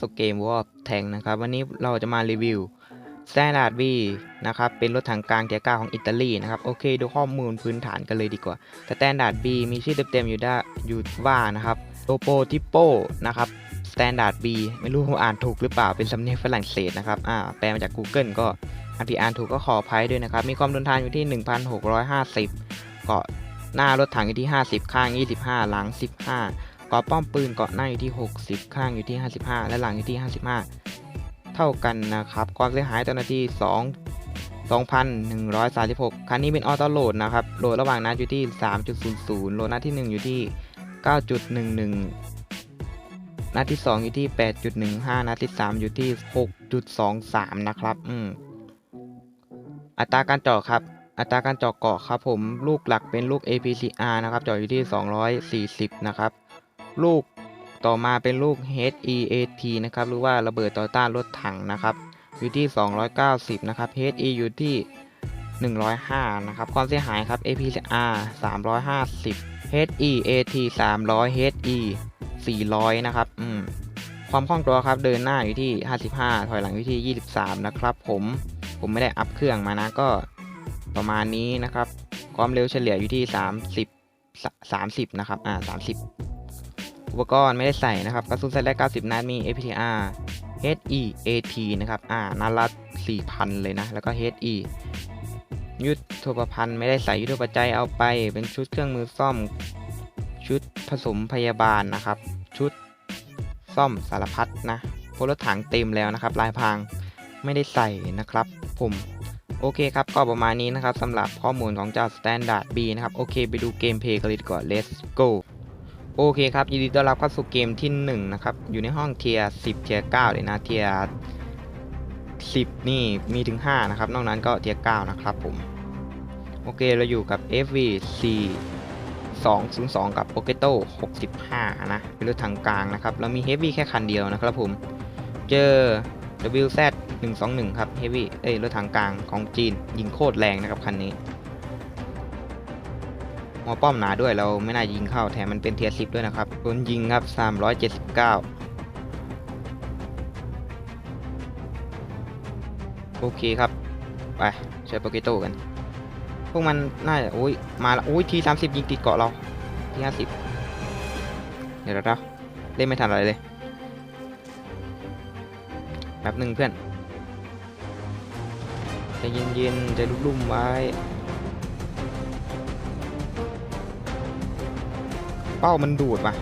สเกม War of Tank นะครับ วันนี้เราจะมารีวิว Standard V นะครับ เป็นรถถังกลางเทียร์เก้าของอิตาลีนะครับ โอเค ดูข้อมูลพื้นฐานกันเลยดีกว่า Standard V มีชื่อเต็มๆอยู่ได้อยู่ว่านะครับ Topo Tipo นะครับ Standard B ไม่รู้ว่าอ่านถูกหรือเปล่าเป็นสำเนียงฝรั่งเศสนะครับอ่าแปลมาจาก Google ก็อันที่อ่านถูกก็ขออภัยด้วยนะครับ มีความทนทานอยู่ที่ 1,650 เกาะหน้ารถถังอยู่ที่ 50 ข้าง 25 หลัง 15 กาะป้อมปืนเกาะหน้าอยู่ที่ 60 ข้างอยู่ที่ 55 และหลังอยู่ที่ 55 เท่ากันนะครับ ความเสียหายต่อนาที2 2,136 คันนี้เป็นออโต้โหลดนะครับ โหลดระหว่างนัดอยู่ที่ 3.00 โหลดนัดที่ 1 อยู่ที่ 9.11 นัดที่ 2 อยู่ที่ 8.15 นัดที่ 3 อยู่ที่ 6.23 นะครับ อืม อัตราการเจาะครับ อัตราการเจาะเกาะครับผม ลูกหลักเป็นลูก APCR นะครับ เจาะอยู่ที่ 240 นะครับ ลูกต่อมาเป็นลูก HEAT นะครับหรือว่าระเบิดต่อต้านรถถังนะครับ อยู่ที่ 290 นะครับ HE อยู่ที่ 105 นะครับ ความเสียหายครับ APR 350 HEAT 300 HE 400 นะครับอืมความคล่องตัวครับเดินหน้าอยู่ที่ 55 ถอยหลังอยู่ที่ 23 นะครับ ผมผมไม่ได้อัพเครื่องมานะก็ประมาณนี้นะครับ ความเร็วเฉลี่ยอยู่ที่ 30 30 นะครับ อ่า 30 อุปกรณ์ไม่ได้ใส่นะครับกระสุนใส่ได้90 นัดมี APTR HEAT นะครับอ่านัดละ4,000 เลยนะ แล้วก็ HE ยุทธปภัณฑ์ไม่ได้ใส่ยุทธปัจจัยเอาไป เป็นชุดเครื่องมือซ่อม ชุดผสมพยาบาลนะครับ ชุดซ่อมสารพัดนะพวกรถถังเต็มแล้วนะครับ ลายพรางไม่ได้ใส่นะครับ ผมโอเคครับ ก็ประมาณนี้นะครับสำหรับข้อมูลของเจ้า Standard B นะครับ โอเค ไปดูเกมเพลย์กันเลยดีกว่า let's go โอเคครับ ยินดีต้อนรับเข้าสู่เกมที่ 1 นะครับ อยู่ในห้องเทียร์10 เทียร์9เลยนะ เทียร์10 นี่มีถึง 5 นะครับ นอกนั้นก็เทียร์9นะครับผม โอเค เราอยู่กับ FVC 202 กับ p o k e t o 65 นะเป็นรถทางกลางนะครับ เรามี Heavy แค่คันเดียวนะครับผม เจอ WZ 121 ครับ Heavy เอ้ยรถถังกลางของจีน ยิงโคตรแรงนะครับคันนี้ หัวป้อมหนาด้วยเราไม่น่ายิงเข้าแถมมันเป็นเทียร์สิบด้วยนะครับโดนยิงครับ 379 โอเคครับ ไปใช้โปเกโต้กัน พวกมันน่าจะโอ้ยมาละโอ้ยทีสามสิบยิงติดเกาะเราทีห้าสิบเดี๋ยวเราเล่นไม่ทันอะไรเลยแป๊บหนึ่งเพื่อนใจเย็นๆใจรุ่มๆไว้ เป้ามันดูดว่ะ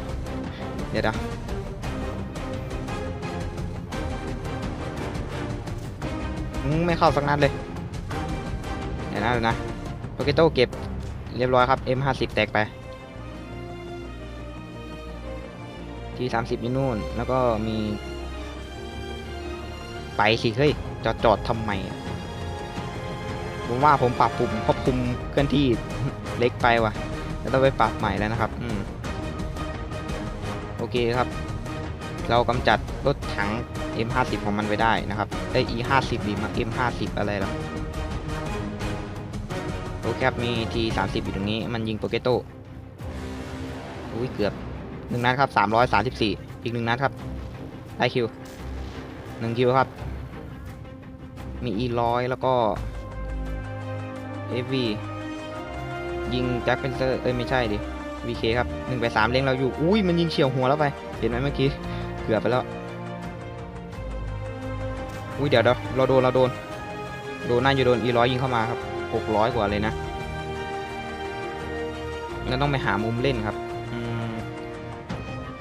เดี๋ยวนะไม่เข้าสักนัดเลย เดี๋ยวนะเดี๋ยวนะโปเกโต้เก็บเรียบร้อยครับ M50 แตกไปที่30อยู่นู่น แล้วก็มี ไปสิเฮ้ย จอดจอดทำไม ผมว่าผมปรับปุ่มควบคุมเคลื่อนที่เล็กไปว่ะ แล้วต้องไปปรับใหม่แล้วนะครับ อืม โอเคครับ เรากำจัดรถถัง M50 ของมันไว้ได้นะครับไอย E50 ดีมา M50 อะไรแล้วโอเคครับมี T30 อยู่ตรงนี้มันยิงโปเกโต้อุ้ยเกือบหนึ่งนัดครับ334อีกหนึ่งนัดครับได้คิวหนึ่งคิวครับ มี E100 แล้วก็ FV ยิงแจ็คเป็นเซอร์เอ้ยไม่ใช่ดิ VK ครับหนึ่งไปสามเล็งเราอยู่ อุ้ยมันยิงเฉียวหัวแล้วไป เห็นไหมเมื่อกี้เกือบไปแล้ว อุ้ยเดี๋ยวเดี๋ยวเราโดนเราโดน โดนน่าจะโดน E100 ยิงเข้ามาครับหกร้อยกว่าเลยนะงั้นต้องไปหามุมเล่นครับ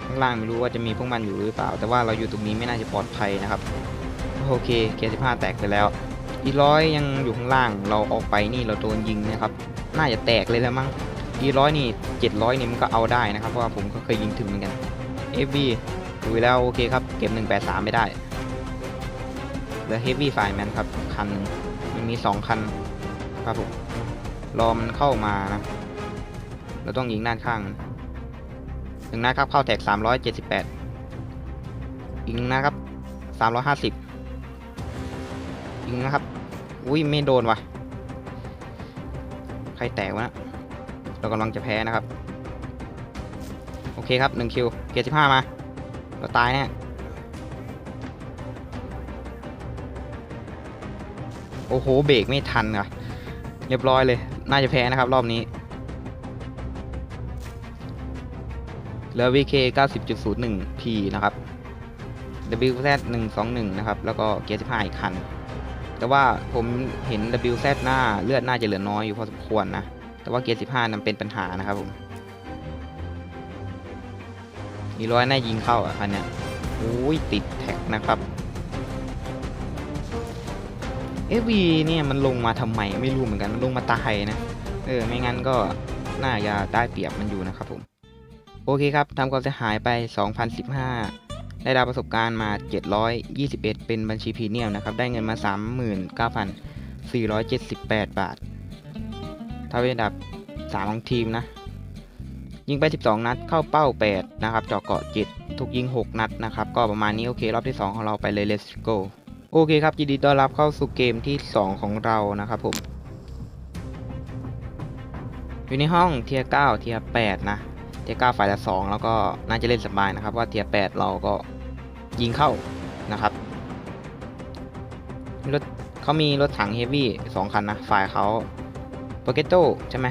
ข้างล่างไม่รู้ว่าจะมีพวกมันอยู่หรือเปล่า แต่ว่าเราอยู่ตรงนี้ไม่น่าจะปลอดภัยนะครับ โอเคเกียร์สิบห้าแตกไปแล้ว อีร้อยยังอยู่ข้างล่าง เราออกไปนี่เราโดนยิงนะครับ น่าจะแตกเลยแล้วมั้ง อีร้อยนี่เจ็ดร้อยนี่มันก็เอาได้นะครับเพราะว่าผมก็เคยยิงถึงเหมือนกัน FB ดูแล้วโอเคครับ เก็บ 183 ไม่ได้เหลือ Heavy Fireman ครับ คันหนึ่งมันมี 2 คันครับผมรอมันเข้ามานะ เราต้องยิงด้านข้างหนึ่งนัดครับ เข้าแตก378 อีกหนึ่งนะครับ 350 อีกหนึ่งนะครับ อุ้ยไม่โดนว่ะ ใครแตกวะนะ เรากำลังจะแพ้นะครับ โอเคครับ1คิวเกียร์สิบห้ามา เราตายแน่โอ้โห เบรกไม่ทันอะ เรียบร้อยเลย น่าจะแพ้นะครับ รอบนี้ เหลือ VK 90.01P นะครับ WZ 121 นะครับ แล้วก็เกียร์15 อีกคัน แต่ว่าผมเห็น WZ หน้าเลือดน่าจะเหลือน้อยอยู่พอสมควรนะ แต่ว่าเกียร์15นั้นเป็นปัญหานะครับผมมีร้อยหน้ายิงเข้าอะคันเนี้ยโอ้ยติดแท็กนะครับเอวีเนี่ยมันลงมาทำไมไม่รู้เหมือนกันมันลงมาตายนะเออไม่งั้นก็น่าจะได้เปรียบมันอยู่นะครับผมโอเคครับทำความเสียหายไป 2015 ได้ดาวประสบการณ์มา 721 เป็นบัญชีพรีเมียมนะครับ ได้เงินมา 39,478 บาท ถ้าเป็นอันดับ 3 ของทีมนะ ยิงไป 12 นัด เข้าเป้า 8 นะครับเจาะเกาะ7ถูกยิง 6 นัดนะครับ ก็ประมาณนี้โอเค รอบที่ 2 ของเราไปเลย let's go โอเคครับ ยินดีต้อนรับเข้าสู่เกมที่ 2 ของเรานะครับผม อยู่ในห้องเทียร์9เทียร์8นะ เทียร์9ฝ่ายละ 2 แล้วก็น่าจะเล่นสบายนะครับว่าเทียร์8เราก็ยิงเข้านะครับรถเขามีรถถังเฮฟวี่สองคันนะ ฝ่ายเขา ปเกโตใช่ไหม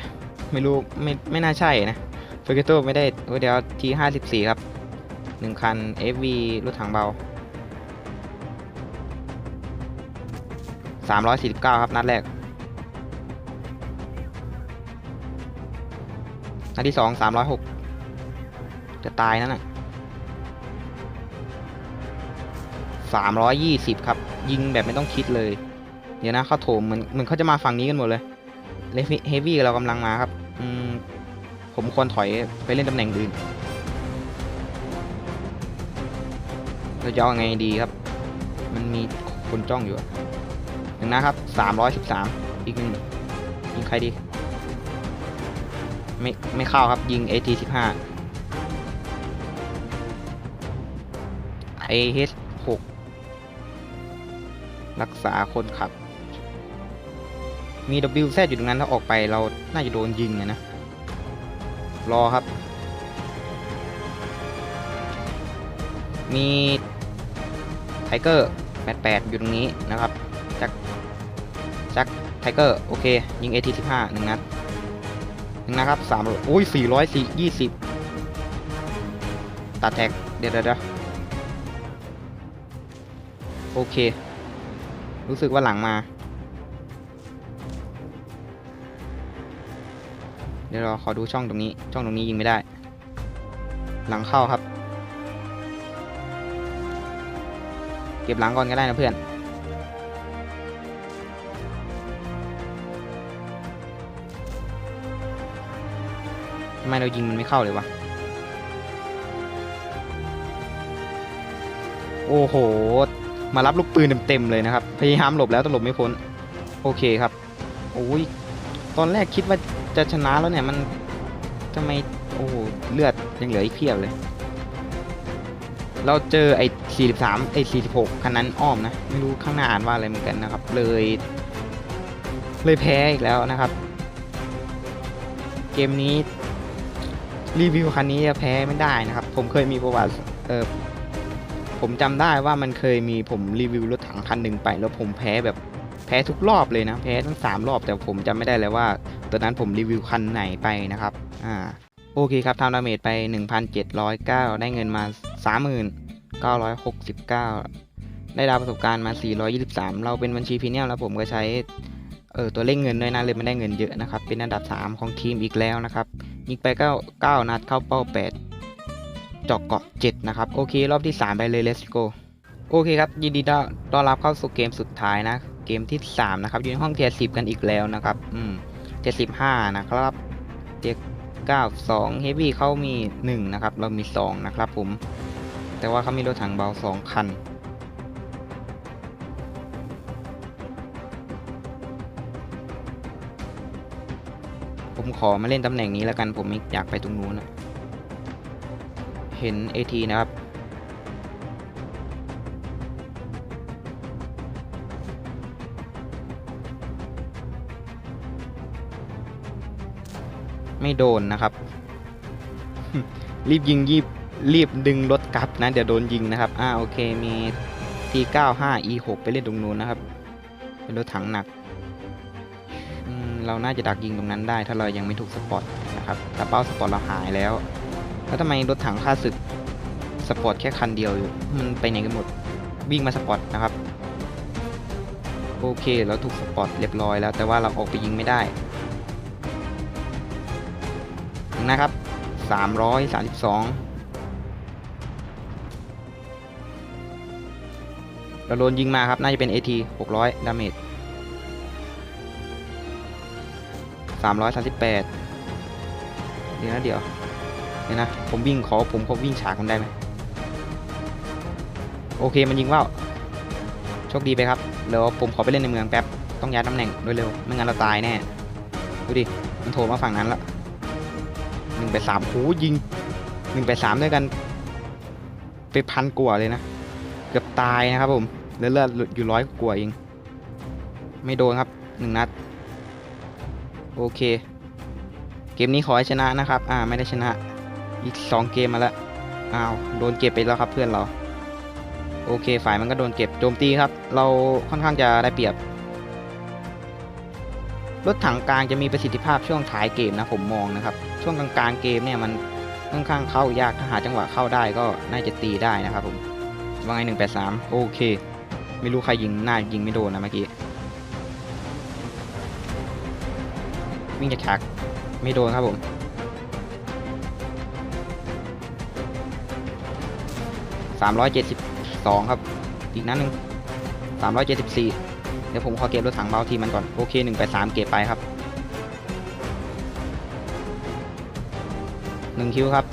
ไม่รู้ไม่ไม่น่าใช่นะโปเกโตไม่ได้เดี๋ยวทีห้าสิบสี่ครับหนึ่งคัน FV รถถังเบาสามร้อยสี่สิบเก้าครับ นัดแรก นัดที่สองสามร้อยหกจะตายนั่นน่ะสามร้อยยี่สิบครับ ยิงแบบไม่ต้องคิดเลย เดี๋ยวนะเขาโถมเหมือนเหมือนเขาจะมาฝั่งนี้กันหมดเลย เลฟเฮฟวี่เรากำลังมาครับ อืม ผมควรถอยไปเล่นตำแหน่งอื่น เราจะเอาไงดีครับ มันมีคนจ้องอยู่หนึ่งนะครับสามร้อยสิบสามอีกหนึ่งยิงใครดี ไม่ไม่เข้าครับยิง AT สิบห้า AH หกรักษาคนขับ มี WZ อยู่ตรงนั้นถ้าออกไปเรา น่าจะโดนยิงอะนะ รอครับ มีไทเกอร์88 อยู่ตรงนี้นะครับจากจากไทเกอร์ โอเค ยิง AT15 หนึ่งนัดหนึ่งนะครับ3โอ้ย420ตัดแท็กเดี๋ยวเดี๋ยวเดี๋ยวโอเค รู้สึกว่าหลังมา เดี๋ยวเราขอดูช่องตรงนี้ ช่องตรงนี้ยิงไม่ได้ หลังเข้าครับ เก็บหลังก่อนก็ได้นะเพื่อน ทำไมเรายิงมันไม่เข้าเลยวะ โอ้โห มารับลูกปืนเต็มๆเลยนะครับ พยายามหลบแล้วแต่หลบไม่พ้น โอเคครับ โอ้ย ตอนแรกคิดว่า จะชนะแล้วเนี่ยมันทำไมโอ้โหเลือดยังเหลืออีกเพียบเลย เราเจอไอ้43ไอ้46คันนั้นอ้อมนะไม่รู้ข้างหน้าอ่านว่าอะไรเหมือนกันนะครับ เลย เลยแพ้อีกแล้วนะครับ เกมนี้รีวิวคันนี้จะแพ้ไม่ได้นะครับ ผมเคยมีประวัติเออผมจำได้ว่ามันเคยมีผมรีวิวรถถังคันหนึ่งไป แล้วผมแพ้แบบแพ้ทุกรอบเลยนะ แพ้ทั้ง3รอบแต่ผมจำไม่ได้เลยว่า ตอนนั้นผมรีวิวคันไหนไปนะครับ อ่า โอเคครับทำดาเมจไป 1,709 ได้เงินมา 30,969 ได้ดาวประสบการณ์มา 423 เราเป็นบัญชีพรีเมียมแล้วผมก็ใช้ เออตัวเลขเงินด้วยนะเลยไม่ได้เงินเยอะนะครับ เป็นอันดับ 3 ของทีมอีกแล้วนะครับยิงไป9 9นัดเข้าเป้า8เจาะเกาะ 7 นะครับ โอเค รอบที่ 3 ไปเลย let's go โอเคครับ ยินดีต้อนรับเข้าสู่เกมสุดท้ายนะ เกมที่ 3 นะครับ อยู่ในห้องเทียร์10กันอีกแล้วนะครับ อืม 75 นะครับเทียร์9 2 Heavy เขามี 1 นะครับ เรามี 2 นะครับผม แต่ว่าเขามีรถถังเบา 2 คัน ผมขอมาเล่นตำแหน่งนี้แล้วกัน ผมอยากไปตรงนู้นนะเห็น AT นะครับ ไม่โดนนะครับ รีบยิงยีบรีบดึงรถกลับนะเดี๋ยวโดนยิงนะครับ อ่าโอเคมี T95 E6 ไปเล่นตรงนู้นนะครับ เป็นรถถังหนัก เราน่าจะดักยิงตรงนั้นได้ ถ้าเรายังไม่ถูกสปอตนะครับแต่เป้าสปอตเราหายแล้ว แล้วทำไมรถถังค่าศึกสปอตแค่คันเดียวอยู่ มันไปไหนกันหมด วิ่งมาสปอตนะครับ โอเค เราถูกสปอตเรียบร้อยแล้ว แต่ว่าเราออกไปยิงไม่ได้ นะครับ 332เราโดนยิงมาครับ น่าจะเป็น AT 600 ดาเมจ338เดี๋ยวนะเดี๋ยวเดี๋ยวนะ ผมวิ่งขอผมขอวิ่งฉากมันได้ไหมโอเคมันยิงว่าวโชคดีไปครับเดี๋ยวผมขอไปเล่นในเมืองแป๊บ ต้องย้ายตำแหน่งโดยเร็ว ไม่งั้นเราตายแน่ ดูดิ มันโผล่มาฝั่งนั้นละห นึ่งไปสามโหยิงหนึ่งไปสามด้วยกัน ไปพันกว่าเลยนะ เกือบตายนะครับผมเลือดเลือดอยู่ร้อยกว่าเอง ไม่โดนครับหนึ่งนัด โอเค เกมนี้ขอให้ชนะนะครับ อ่าไม่ได้ชนะ อีกสองเกมมาแล้วอ้าวโดนเก็บไปแล้วครับเพื่อนเรา โอเคฝ่ายมันก็โดนเก็บโจมตีครับ เราค่อนข้างจะได้เปรียบรถถังกลางจะมีประสิทธิภาพช่วงท้ายเกมนะผมมองนะครับ ช่วงกลางๆเกมเนี่ยมันค่อนข้างเข้ายากถ้าหาจังหวะเข้าได้ก็น่าจะตีได้นะครับผมว่าไงหนึ่งแปดสามโอเค ไม่รู้ใครยิงหน้ายิงไม่โดนนะเมื่อกี้วิ่งจากฉากไม่โดนครับผมสามร้อยเจ็ดสิบสองครับ อีกนัดหนึ่งสามร้อยเจ็ดสิบสี่เดี๋ยวผมขอเก็บรถถังเบาทีมันก่อน โอเคหนึ่งไปสามเก็บไปครับ หนึ่งคิวครับ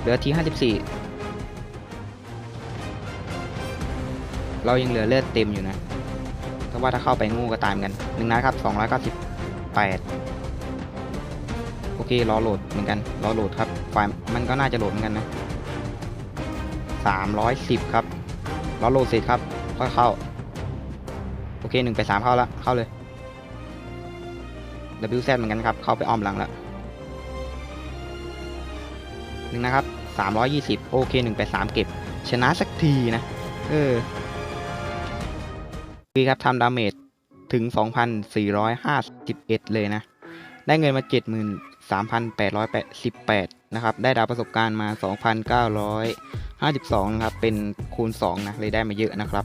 เหลือทีห้าสิบสี่เรายังเหลือเลือดเต็มอยู่นะเพราว่าถ้าเข้าไปงูก็ตายเหมอนกันหนึ่งนัดครับสองร้อยเก้าสิบแปดโอเครอโหลดเหมือนกันรอโหลดครับไฟล์มันก็น่าจะโหลดเหมือนกันนะสามร้อยสิบครับรอโหลดเสร็จครับค่อยเข้า โอเคหนึ่งไปสามเข้าแล้วเข้าเลย WZ เหมือนกันครับ เข้าไปอ้อมหลังแล้ว นึงนะครับสามร้อยยี่สิบโอเคหนึ่งไปสามเก็บ ชนะสักทีนะ เออดีครับทำดาเมจถึง 2,451 เลยนะ ได้เงินมา 73,888นะครับ ได้ดาวประสบการณ์มา 2,952 นะครับ เป็นคูณ 2 นะ เลยได้มาเยอะนะครับ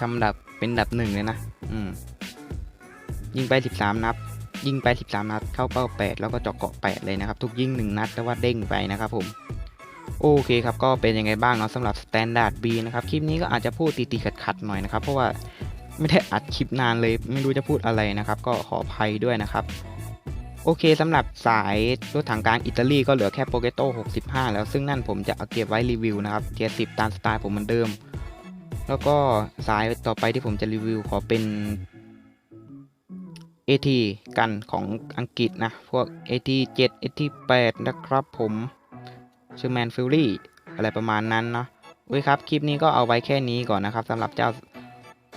ทำดับเป็นดับหนึ่งเลยนะ อืม ยิงไป 13 นัด ยิงไป 13 นัด เข้าเป้า 8 แล้วก็เจาะเกาะ 8 เลยนะครับ ทุกยิง 1 นัดแต่ว่าเด้งไปนะครับผม โอเคครับ ก็เป็นยังไงบ้างเนาะสำหรับ Standard B นะครับ คลิปนี้ก็อาจจะพูดตีๆขัดๆหน่อยนะครับ เพราะว่าไม่ได้อัดคลิปนานเลย ไม่รู้จะพูดอะไรนะครับ ก็ขออภัยด้วยนะครับโอเคสำหรับสายรถถังกลางอิตาลีก็เหลือแค่โปเกโต้65 แล้วซึ่งนั่นผมจะเอาเก็บไว้รีวิวนะครับเทียร์10ตามสไตล์ผมเหมือนเดิม แล้วก็สายต่อไปที่ผมจะรีวิวขอเป็น AT กันของอังกฤษนะ พวก AT 7 AT 8 นะครับผมชื่อแมนฟิลลี่อะไรประมาณนั้นเนาะอุ้ยครับ คลิปนี้ก็เอาไว้แค่นี้ก่อนนะครับสำหรับเจ้า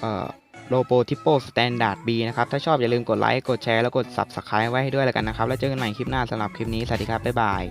เอ่อโลโปทิปโปสแตนดาร์ด B นะครับ ถ้าชอบอย่าลืมกดไลค์ กดแชร์ แล้วกด Subscribe ไว้ให้ด้วยแล้วกันนะครับ แล้วเจอกันใหม่คลิปหน้าสำหรับคลิปนี้ สวัสดีครับ บ๊ายบาย